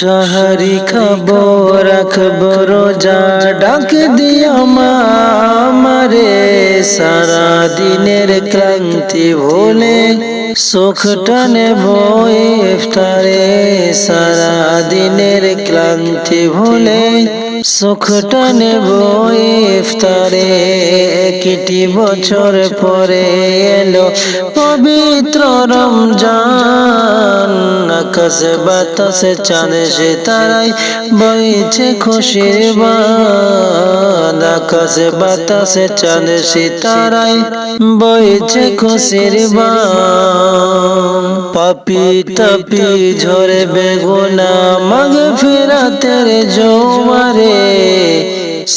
সাহারি খাব রাখব রোজা ডাক দিও মা আমারে সারা দিনের ক্লান্তি ভুলে সুখটা নেব ইফতারে সারা দিনের ক্লান্তি ভুলে সুখটা নেব ইফতারে একটি বছর পরে এলো পবিত্র রমজান আকাশে বাতাসে চাঁদে সে তারাই বইছে খুশির বান আকাশে বাতাসে চাঁদে সে তারাই বইছে খুশির পাপি তাপি ঝরে বেগুনা মাগ ফেরাতের জোয়ারে।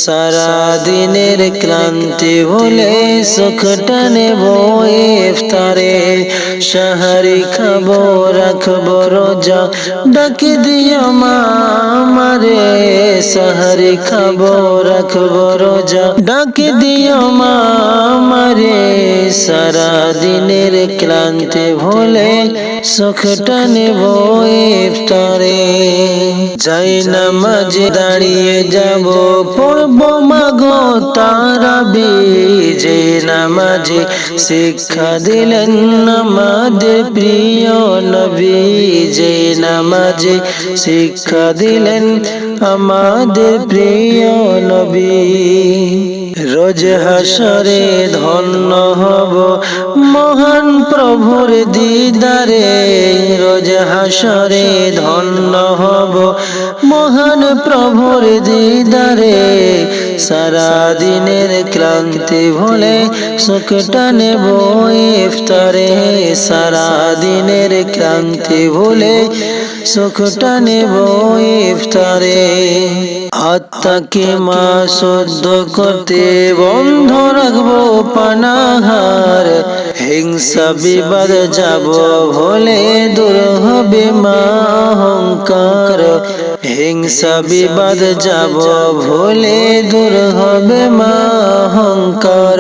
সারা দিনের ক্লান্তি ভুলে সুখটা নেব ইফতারে। সাহারি খাব রাখব রোজা ডাকি দিও মা। সাহারি খাব, রাখব রোজা। ডাকি দিও মা সারা দিনের ক্লান্তি ভোলে সুখটা নেব ইফতারে। যাই না মাঝে দাঁড়িয়ে যাব, পড়ব মাগো তারাবি। যে নামাজে শিক্ষা দিলেন আমাদের প্রিয় নবী, যে নামাজে শিক্ষা দিলেন আমাদের প্রিয় নবী। রোজ হাসরে ধন্য হব মহান প্রভুর দিদারে। রোজ হাসরে ধন্য হব মহান প্রভুর দিদারে সারা দিনের ক্লান্তি ভুলে সুখটা নেব ইফতারে সারা দিনের ক্লান্তি ভুলে সুখটা নেব ইফতারে। আত্মাকে মা শুদ্ধ করতে বন্ধ রাখব পানাহার, হিংসা বিবাদ যাব ভোলে দূর হবে মা হিংসা বিবাদ যাব ভুলে দূর হবে মা অহংকার।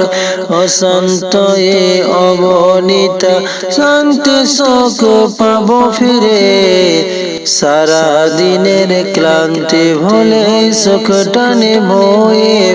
অশান্ত এ অবনীতা শান্তি শোক পাব ফিরে। সারা দিনের ক্লান্তি ভুলে সুখটা নেব